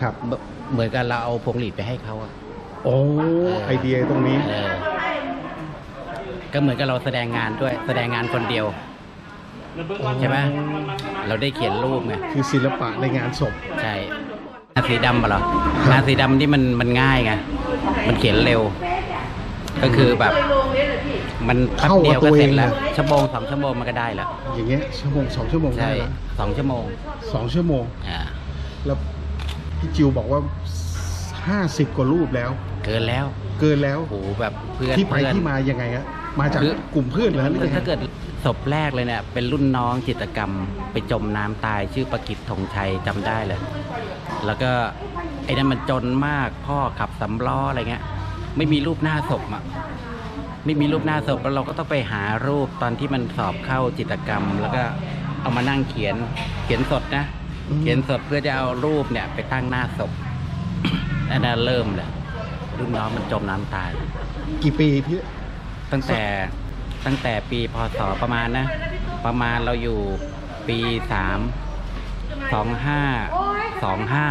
ครับเหมือนเหมือนกับเราเอาพวงหลีดไปให้เขาอะโอ้ไอเดียตรงนี้ เออก็เหมือนกับเราแสดงงานด้วย แสดงงานคนเดียว ใช่ไหมเราได้เขียนรูปไงคือศิลปะในงานศพ ใช่งานสีดำปะเหรองานสีดำนี่มันมันง่ายไงมันเขียนเร็ว ก็คือแบบ มันแป๊บเดียวก็เสร็จแล้ว ชั่วโมงสองชั่วโมงมันก็ได้แล้วอย่างเงี้ยชั่วโมงสองชั่วโมงได้ใช่ละสองชั่วโมงสองชั่วโมงอ่า แล้ว พี่จิวบอกว่าห้าสิบกว่ารูปแล้ว เกินแล้ว เกินแล้ว โอ้โหแบบเพื่อนที่ไปเพื่อน ที่มายังไงฮะมาจากคือ กลุ่มเพื่อนเหรอหรือยังไงถ้าเกิดศพแรกเลยเนี่ยเป็นรุ่นน้องจิตรกรรม ไปจมน้ำตายชื่อประกิตธงชัยจำได้เลย แล้วก็ไอ้นั่นมันจนมากพ่อขับสำล้ออะไรเงี้ย ไม่มีรูปหน้าศพอะไม่มีรูปหน้าศพแล้วเราก็ต้องไปหารูปตอนที่มันสอบเข้าจิตรกรรม แล้วก็เอามานั่งเขียนเขียนสดนะ เขียนสดเพื่อจะเอารูปเนี่ยไปตั้งหน้าศพอันนั้นเริ่มเลยรุ่นน้องมันจมน้ำตาย กี่ปีพี่ตั้งแต่ตั้งแต่ปีพศประมาณนะ ประมาณเราอยู่ปีสามสองห้าสองห้า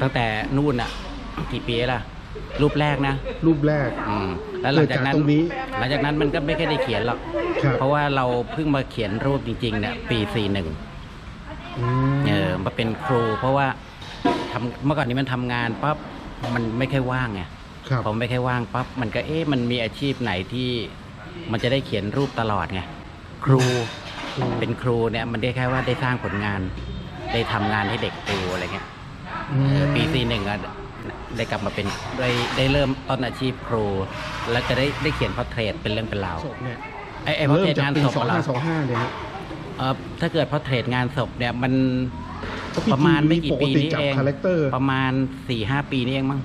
ตั้งแต่นู่นอะกี่ปีล่ะ รูปแรกนะ รูปแรกอืมแล้วหลังจากนั้นเกิดจากตรงนี้หลังจากนั้นมันก็ไม่ค่อยได้เขียนหรอกครับเพราะว่าเราเพิ่งมาเขียนรูปจริงๆเนี่ยปีสี่หนึ่งอืม เออมาเป็นครู เพราะว่าทำเมื่อก่อนนี้มันทำงานปั๊บมันไม่ค่อยว่างไงครับพอไม่ค่อยว่างปั๊บมันก็เอ๊ะมันมีอาชีพไหนที่มันจะได้เขียนรูปตลอดไงครูเป็นครูเนี่ยมันได้แค่ว่าได้สร้างผลงาน ได้ทำงานให้เด็กดูอะไรเงี้ยอืมเออปีสี่หนึ่งอะได้กลับมาเป็นได้ได้เริ่มต้นอาชีพครู แล้วจะได้ได้เขียนพอร์เทรตเป็นเรื่องเป็นราวศพเนี่ยไอ้ไอ้พอร์เริ่เทรมตจากงานปีศพสองเราห้าสองห้าเนี่ยฮะ เออถ้าเกิดพอร์เทรตงานศพเนี่ยมันเพราะพี่ประมาณไม่กี่ปกปีตินี้จับเองคาแรคเตอร์ประมาณสี่ห้าปีนี้เองมั้ง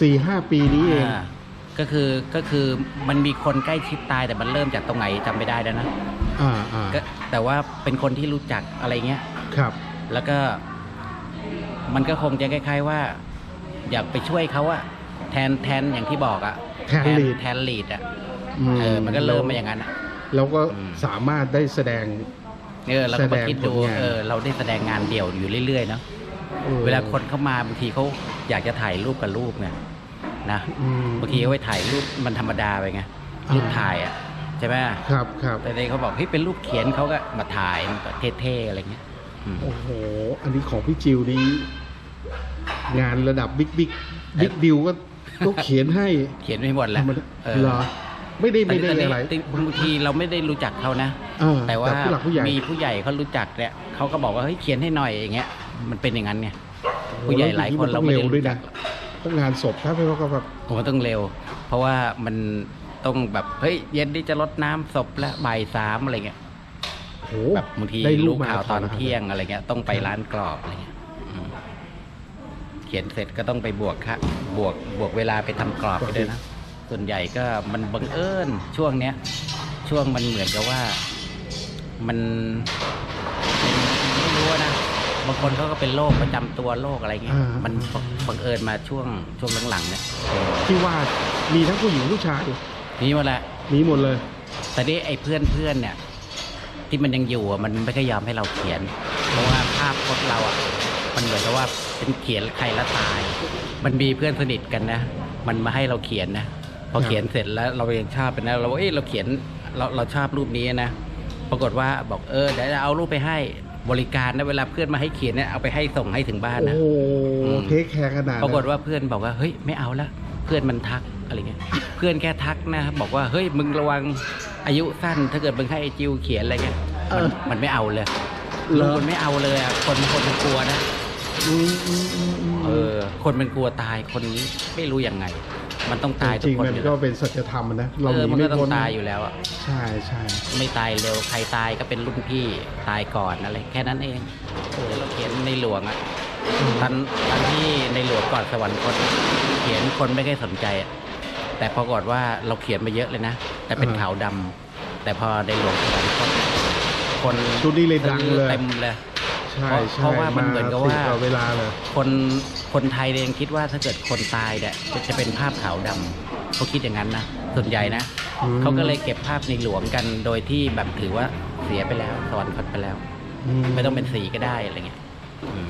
สี่ห้าปีนี้เองอ่าก็คือก็คือมันมีคนใกล้ชิดตายแต่มันเริ่มจากตรงไหนจำไม่ได้แล้วนะอ่าอ่าก็แต่ว่าเป็นคนที่รู้จักอะไรเงี้ย ครับ แล้วก็มันก็คงจะคล้าย ๆว่า อยากไปช่วยเขาอะแทนแทนอย่างที่บอกอะแทน lead แทนลีดอะอืเออมันก็เริ่มมาอย่างนั้นอะ แล้วก็อืม สามารถได้แสดง เออเราก็มาคิดดูแสดงผลงานเออเราได้แสดงงานเดี่ยวอยู่เรื่อยๆเนาะออเวลาคนเข้ามาบางทีเขาอยากจะถ่ายรูปกับรูปไงนะอืมบางทีเขาไปถ่ายรูปมันธรรมดาไปไงอ่ารูรูปถ่ายอะใช่ไหมครับครับแต่ในเขาบอกเฮ้ยเป็นรูปเขียนเขาก็มาถ่ายมันก็เท่ๆอะไรเงี้ยอืมโอ้โห อันนี้ของพี่จิวนี้งานระดับบิ๊กบิ๊กบิ๊กดิวก็ต้องเขียนให้เขียนไม่หมดแหละธรรมดาเออเหรอ ไม่ได้ไม่ได้แต่อะไรแต่บางทีเราไม่ได้รู้จักเขานะเออแต่ว่าผู้หลักผู้ใหญ่มีผู้ใหญ่เขารู้จักเนี่ยเขาก็บอกว่าเฮ้ยเขียนให้หน่อยอย่างเงี้ยมันเป็นอย่างนั้นไงผู้ใหญ่หลายคนเราไม่ได้โอ้โหแล้วอย่งรู้จักต้องเร็วด้วยนะต้องงานศพถ้าไม่ว่าก็แบบผมว่าต้องเร็ว เพราะว่ามันต้องแบบเฮ้ยเย็นนี้จะรดน้ำศพแล้วบ่ายสามอะไรเงี้ยโอ้โหแบบบางทีได้รู้มาข่าวตอนราธะเที่ยงอะไรเงี้ย ต้องไปร้านกรอบอะไรเงี้ยอืมเขียนเสร็จก็ต้องไปบวกค่ะบวกบวกเวลาไปทำกรอบไปด้วยนะ ส่วนใหญ่ก็มันบังเอิญช่วงเนี้ย ช่วงมันเหมือนกับว่ามันไม่รู้อะนะบางคนเขาก็เป็นโรคประจำตัวโรคอะไรเงี้ยอ่ามั มันบังบังเอิญมาช่วงช่วงหลังๆเนี่ยที่ว่ามีทั้งผู้หญิงผู้ชายนี่หมดแหละมีหมดเลย แต่นี่ไอ้เพื่อนเพื่อนเนี่ย ที่มันยังอยู่อะมันไม่ค่อยยอมให้เราเขียน เพราะว่าภาพพจน์เราอะมันเหมือนกับว่าเป็นเขียนใครละตาย มันมีเพื่อนสนิทกันนะ มันมาให้เราเขียนนะ พอครับเขียนเสร็จแล้วเรายังชอบเป็นนะเราว่าเอ้ยเราเขียนเราเราชอบรูปนี้นะปรากฏว่าบอกเออเดี๋ยวจะเอารูปไปให้บริการนะเวลาเพื่อนมาให้เขียนเนี่ยเอาไปให้ส่งให้ถึงบ้านโอ้นะโหอืมเทคแคร์ขนาดนั้นปรากฏว่าเพื่อนบอกว่าเฮ้ยไม่เอาละเพื่อนมันทักอะไรเงี้ยเพื่อนแค่ทักนะบอกว่าเฮ้ยมึงระวังอายุสั้นถ้าเกิดมึงให้ไอจิวเขียนอะไรเงี้ยมันมันไม่เอาเลยเหรลุองมันไม่เอาเลยอะคนคนมันกลัวนะอืมอืมอืมอืมเออคนมันกลัวตายคนนี้ไม่รู้ยังไง มันต้องตายจทุริกงคนๆมันอยู่ก็แล้วเป็นสัจธรรมอะนะเราเอหอนีมันไม่ก็ต้อพ้งนตายอยู่แล้วอะใช่ใช่ไม่ตายเร็วใครตายก็เป็นรุ่นพี่ตายก่อนอะไรแค่นั้นเองเออเราเขียนในหลวงอะตอนตอนที่ในหลวงก่อนสวรรคตเขียนคนไม่ค่อยสนใจอะแต่ปรากฏว่าเราเขียนมาเยอะเลยนะแต่เป็นขาวดำแต่พอในหลวงสวรรคตคนชุดนี้เลยดังเลย เต็มเลย ใช่ใช่เพราะว่ามันเหมือนกับว่าสิบเวลาเลยคนคนไทยเองคิดว่าถ้าเกิดคนตายเนี่ยจะจะเป็นภาพขาวดำเขาคิดอย่างนั้นนะส่วนใหญ่นะอืมเขาก็เลยเก็บภาพในหลวงกันโดยที่แบบถือว่าเสียไปแล้วสวรรคตไปแล้ว ไม่ต้องเป็นสีก็ได้อะไรเงี้ยอืม